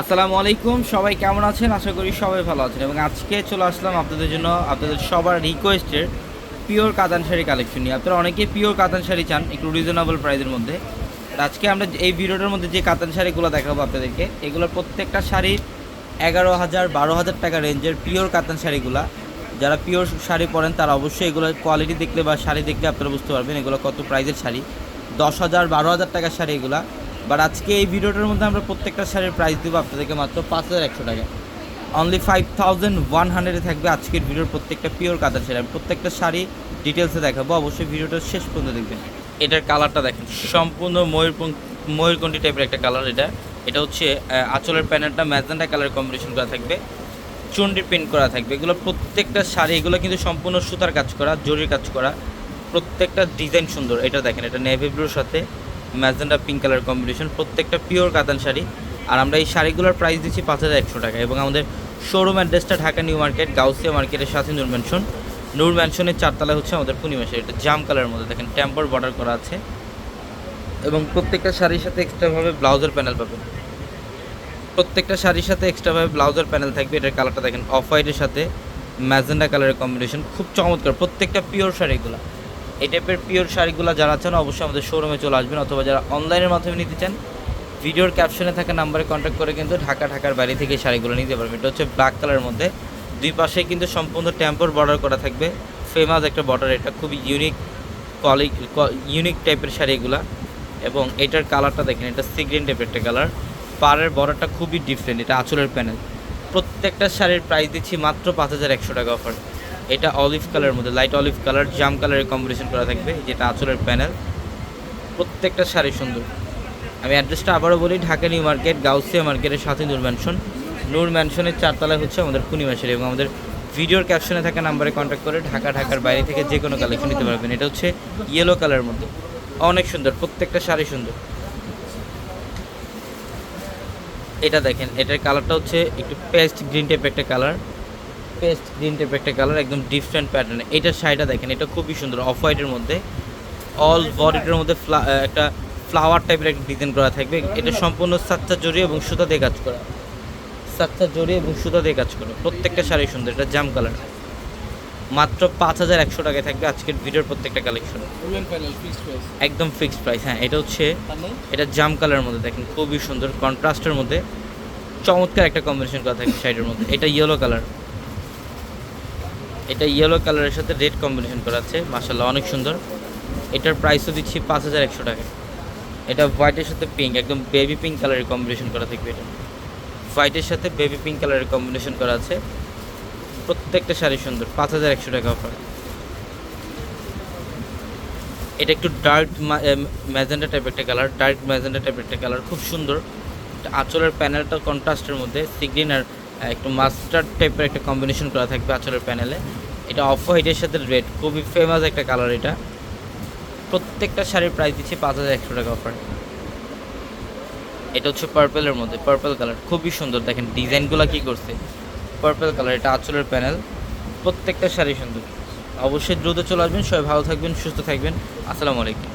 আসসালামু আলাইকুম, সবাই কেমন আছেন? আশা করি সবাই ভালো আছেন। এবং আজকে চলে আসলাম আপনাদের জন্য আপনাদের সবার রিকোয়েস্টের পিওর কাতান শাড়ি কালেকশন নিয়ে। আপনারা অনেকে পিওর কাতান শাড়ি চান, একটু রিজনেবল প্রাইসের মধ্যে। আজকে আমরা এই ভিডিওটার মধ্যে যে কাতান শাড়িগুলো দেখাবো আপনাদেরকে, এগুলোর প্রত্যেকটা শাড়ির এগারো হাজার, বারো হাজার টাকা রেঞ্জের পিওর কাতান শাড়িগুলা। যারা পিওর শাড়ি পরেন, তারা অবশ্যই এগুলোর কোয়ালিটি দেখলে বা শাড়ি দেখলে আপনারা বুঝতে পারবেন এগুলো কত প্রাইসের শাড়ি। দশ হাজার, বারো হাজার টাকার শাড়ি এগুলা। বাট আজকে এই ভিডিওটার মধ্যে আমরা প্রত্যেকটা শাড়ির প্রাইস দেবো আপনাদেরকে মাত্র পাঁচ হাজার একশো টাকা। অনলি ফাইভ থাউজেন্ড ওয়ান হান্ড্রেডে থাকবে আজকের ভিডিওর প্রত্যেকটা পিওর কাতার শাড়ি। আমি প্রত্যেকটা শাড়ি ডিটেলসে দেখাবো, অবশ্যই ভিডিওটা শেষ পর্যন্ত দেখবেন। এটার কালারটা দেখেন, সম্পূর্ণ ময়ূর ময়ূরকণ্ঠী টাইপের একটা কালার এটা। এটা হচ্ছে আঁচলের প্যানেলটা ম্যাজেন্টা কালার কম্বিনেশন করা থাকবে। চুন্ডি প্রিন্ট করা থাকবে। এগুলো প্রত্যেকটা শাড়ি, এগুলো কিন্তু সম্পূর্ণ সুতার কাজ করা, জরির কাজ করা। প্রত্যেকটা ডিজাইন সুন্দর। এটা দেখেন, এটা নেভি ব্লুর সাথে ম্যাজেন্টা পিঙ্ক কালার কম্বিনেশন প্রত্যেকটা পিওর কাতান শাড়ি। আর আমরা এই শাড়িগুলোর প্রাইস দিচ্ছি পাঁচ হাজার একশো টাকা। এবং আমাদের শোরুম অ্যাড্রেসটা ঢাকা নিউ মার্কেট গাউসিয়া মার্কেটের সাথে নূর ম্যানশন নূর ম্যানশনের চারতলায় হচ্ছে আমাদের পূর্ণিমা শাড়ি। এটা জাম কালারের মধ্যে দেখেন টেম্পর বর্ডার করা আছে। এবং প্রত্যেকটা শাড়ির সাথে এক্সট্রাভাবে ব্লাউজের প্যানেল পাবেন। প্রত্যেকটা শাড়ির সাথে এক্সট্রাভাবে ব্লাউজের প্যানেল থাকবে। এটার কালারটা দেখেন অফ হোয়াইটের সাথে ম্যাজেন্ডা কালারের কম্বিনেশন খুব চমৎকার, প্রত্যেকটা পিওর শাড়িগুলো। এই টাইপের পিওর শাড়িগুলো যারা চান অবশ্যই আমাদের শোরুমে চলে আসবেন অথবা যারা অনলাইনের মাধ্যমে নিতে চান, ভিডিওর ক্যাপশনে থাকা নাম্বারে কন্ট্যাক্ট করে কিন্তু ঢাকা, ঢাকার বাইরে থেকে শাড়িগুলো নিতে পারবেন। এটা হচ্ছে ব্ল্যাক কালারের মধ্যে। দুই পাশে কিন্তু সম্পূর্ণ টেম্পোর বর্ডার করা থাকবে। ফেমাস একটা বর্ডার এটা খুবই ইউনিক কোয়ালি ইউনিক টাইপের শাড়িগুলা এবং এটার কালারটা দেখেন, এটা সিগ্রিন টাইপের একটা কালার পাড়ের বর্ডারটা খুবই ডিফারেন্ট এটা আঁচলের প্যানেল প্রত্যেকটা শাড়ির প্রাইস দিচ্ছি মাত্র পাঁচ হাজার একশো টাকা অফার এটা অলিভ কালারের মধ্যে লাইট অলিভ কালার জাম কালারের কম্বিনেশন করা থাকবে যেটা আঁচলের প্যানেল প্রত্যেকটা শাড়ি সুন্দর। আমি অ্যাড্রেসটা আবারও বলি, ঢাকা নিউ মার্কেট, গাউসিয়া মার্কেটের সাথে নূর ম্যানশন নূর ম্যানশনের চারতলায় হচ্ছে আমাদের পূর্ণিমা শাড়ি এবং আমাদের ভিডিওর ক্যাপশনে থাকা নাম্বারে কন্ট্যাক্ট করে ঢাকা, ঢাকার বাইরে থেকে যে কোনো কালেকশন নিতে পারবেন। এটা হচ্ছে ইয়েলো কালারের মধ্যে। অনেক সুন্দর, প্রত্যেকটা শাড়ি সুন্দর। এটা দেখেন, এটার কালারটা হচ্ছে একটু পেস্ট গ্রিন টাইপ একটা কালার পেস্ট গ্রিন টাইপ একটা কালার একদম ডিফারেন্ট প্যাটার্ন এটার শাড়িটা দেখেন এটা খুবই সুন্দর অফ হোয়াইটের মধ্যে। অল বডিটার মধ্যে একটা ফ্লাওয়ার টাইপের একটা ডিজাইন করা থাকবে। এটা সম্পূর্ণ সাতটা জড়ি এবং সুতা দিয়ে কাজ করা। সাতটা জড়ি এবং সুতা দিয়ে কাজ করা। প্রত্যেকটা শাড়ি সুন্দর এটা জাম কালার মাত্র পাঁচ হাজার একশো টাকায় থাকবে আজকের ভিডিওর প্রত্যেকটা কালেকশন. একদম ফিক্সড প্রাইস হ্যাঁ এটা হচ্ছে এটা জাম কালারের মধ্যে দেখেন খুবই সুন্দর কন্ট্রাস্টের মধ্যে। চমৎকার একটা কম্বিনেশন করা থাকে শাড়ির মধ্যে। এটা ইয়েলো কালার এটা ইয়েলো কালারের সাথে রেড কম্বিনেশন করা আছে মাসাল্লাহ অনেক সুন্দর। এটার প্রাইসও দিচ্ছি পাঁচ হাজার একশো টাকা। এটা হোয়াইটের সাথে পিঙ্ক একদম বেবি পিঙ্ক কালারের কম্বিনেশন করা থাকবে এটা। হোয়াইটের সাথে বেবি পিঙ্ক কালারের কম্বিনেশন করা আছে। প্রত্যেকটা শাড়ি সুন্দর, পাঁচ হাজার একশো টাকা অফার এটা একটু ডার্ক ম্যাজেন্ডা টাইপের একটা কালার ডার্ক ম্যাজেন্ডা টাইপের একটা কালার খুব সুন্দর। আঁচলের প্যানেলটা কন্ট্রাস্টের মধ্যে সিগ্রিন আর একটু মাস্টার্ড টাইপের একটা কম্বিনেশন করা থাকবে আঁচলের প্যানেলে এটা অফ হোয়াইটের সাথে রেড খুবই ফেমাস একটা কালার এটা। প্রত্যেকটা শাড়ির প্রাইস দিচ্ছে পাঁচ হাজার একশো টাকা অফার এটা হচ্ছে পার্পেলের মধ্যে পার্পল কালার খুবই সুন্দর। দেখেন ডিজাইনগুলো কী করছে? পার্পল কালার এটা আঁচলের প্যানেল প্রত্যেকটা শাড়ি সুন্দর। অবশ্যই দ্রুত চলে আসবেন। সবাই ভালো থাকবেন, সুস্থ থাকবেন। আসসালামু আলাইকুম।